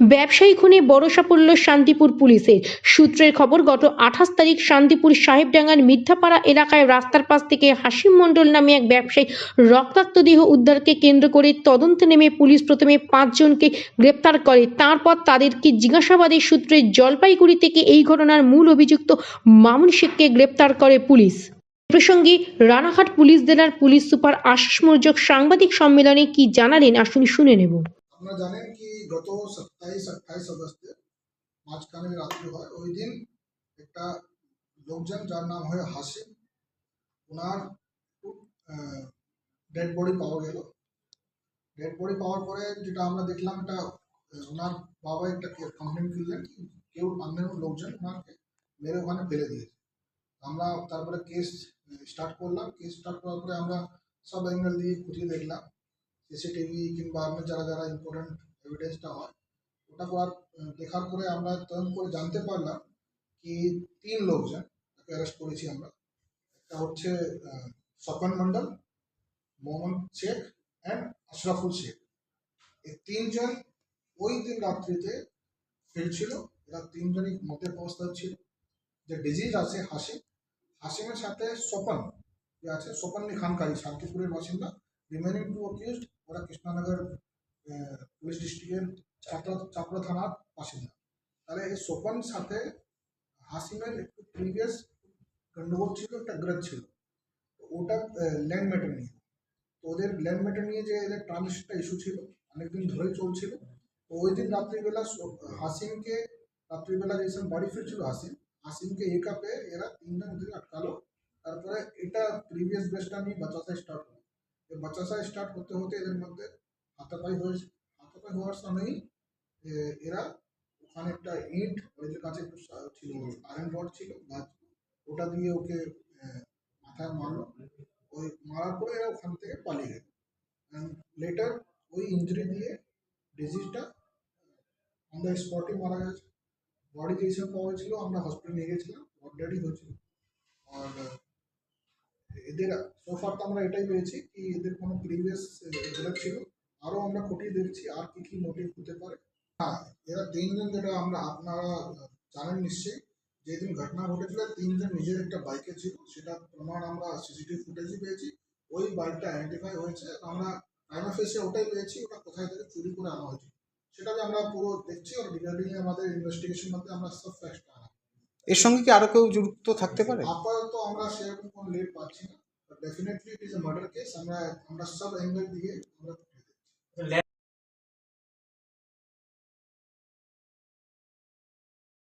ব্যবসায়ী খুনে বড় সাফল্য শান্তিপুর পুলিশের। সূত্রের খবর, গত আঠাশ তারিখ শান্তিপুর সাহেবডাঙ্গার মিথ্যাপাড়া এলাকায় রাস্তার পাশ থেকে হাসিম মণ্ডল নামে এক ব্যবসায়ী রক্তাক্ত দেহ উদ্ধারকে কেন্দ্র করে তদন্তে নেমে পুলিশ প্রথমে পাঁচজনকে গ্রেপ্তার করে। তারপর তাদেরকে জিজ্ঞাসাবাদের সূত্রে জলপাইগুড়ি থেকে এই ঘটনার মূল অভিযুক্ত মামুন শেখকে গ্রেপ্তার করে পুলিশ। প্রসঙ্গে রানাঘাট পুলিশ জেলার পুলিশ সুপার আশিস মৌর্য সাংবাদিক সম্মেলনে কি জানালেন, আসুন শুনে নেব। আপনারা জানেন কি গত সাতাইশ আঠাইশ আগস্টে মাঝখানে রাত্রি হয় ওই দিন একটা লোকজন যার নাম হয় হাসিম ওনার ডেড বডি পাওয়া গেল ডেড বডি পাওয়ার পরে যেটা আমরা দেখলাম এটা আহ, ওনার বাবা একটা কমপ্লেন করলেন কি কেউ অন্য লোকজন ওনাকে মেরে ওখানে ফেলে দিয়েছে আমরা তারপরে কেস স্টার্ট করলাম কেস স্টার্ট করার পরে আমরা সব অ্যাঙ্গেল দিয়ে খুঁটিয়ে দেখলাম সিসিটিভি কিংবা আপনার যারা যারা ইম্পর্টেন্ট এভিডেন্সটা হয়, ওটা পর দেখার পরে আমরা তদন্ত করে জানতে পারলাম কি তিন লোকজন তাকে অ্যারেস্ট করেছি আমরা। একটা হচ্ছে স্বপন মণ্ডল, মোহন শেখ অ্যান্ড আশরাফুল শেখ। এই তিনজন ওই দিন রাত্রিতে ফিরছিল এরা তিনজনই মধ্যে অবস্থায় ছিল। যে ডিজিজ আছে হাসিম হাসিমের সাথে স্বপন, যে আছে, স্বপন খানকারী, শান্তিপুরের বাসিন্দা। রিমেনিং টু অকিউজড ওরা কৃষ্ণনগর পুলিশ ডিস্ট্রিক্টের চাপড়া চাপড়া থানার বাসিন্দা। তাহলে এই সোপান সাথে হাসিমের একটু প্রিভিয়াস গন্ডগোল ছিল, একটা গ্রজ ছিল। ওটা ল্যান্ড ম্যাটার নিয়ে। তো ওদের ল্যান্ড ম্যাটার নিয়ে যে এদের ট্রানজিশনটা ইস্যু ছিল, অনেকদিন ধরেই চলছিল। তো ওই দিন রাত্রিবেলা হাসিমকে, রাত্রিবেলা যেসব বাড়ি ফিরছিল হাসিম, হাসিমকে একা পেয়ে এরা তিনজন ওদের আটকালো। তারপরে এটা প্রিভিয়াস বেসটা নিয়ে বাঁচাতে স্টার্ট বাচ্চাসা স্টার্ট হতে হতে এদের মধ্যে হাতাপাই হয়েছে হাতাপাই হওয়ার সময়ই এরা ওখানে একটা ইট ওদের কাছে একটু ছিল আয়রন রড ছিল গাছ ওটা দিয়ে ওকে মাথায় মারলো। ওই মারার পরে এরা ওখান থেকে পালিয়ে গেল। লেটার ওই ইঞ্জুরি দিয়ে ডিজিজটা অন দ্য স্পটে মারা গেছে। বডি যে হিসেবে পাওয়া হয়েছিল আমরা হসপিটালে নিয়ে গেছিলাম ডেডই হয়েছিল। আর এদের সোফার তো আমরা এটাই পেয়েছি কি এদের কোনো প্রিভিয়াস এগুলো ছিল। আরও আমরা খতিয়ে দেখছি আর কি কি মোটিভ হতে পারে। হ্যাঁ এরা তিনজন যেটা আমরা আপনারা জানেন নিশ্চয়ই যেদিন ঘটনা ঘটেছিল তিনজন নিজের একটা বাইকে ছিল সেটা প্রমাণ আমরা সিসিটিভি ফুটেজই পেয়েছি। ওই বাইকটা আইডেন্টিফাই হয়েছে। আমরা টাইমা ফেসে ওটাই পেয়েছি ওটা কোথায় থেকে চুরি করে আনা হয়েছে। সেটা যে আমরা পুরো দেখছি আর রিগার্ডিং আমাদের ইনভেস্টিগেশন মধ্যে আমরা সব ফ্যাক্টটা আনা এর সঙ্গে কি আরও কেউ যুক্ত থাকতে পারে? আপাতত আমরা সেরকম কোনো লিড পাচ্ছি না। Definitely it is a murder case আমরা আমরা সব অ্যাঙ্গেল দিয়ে আমরা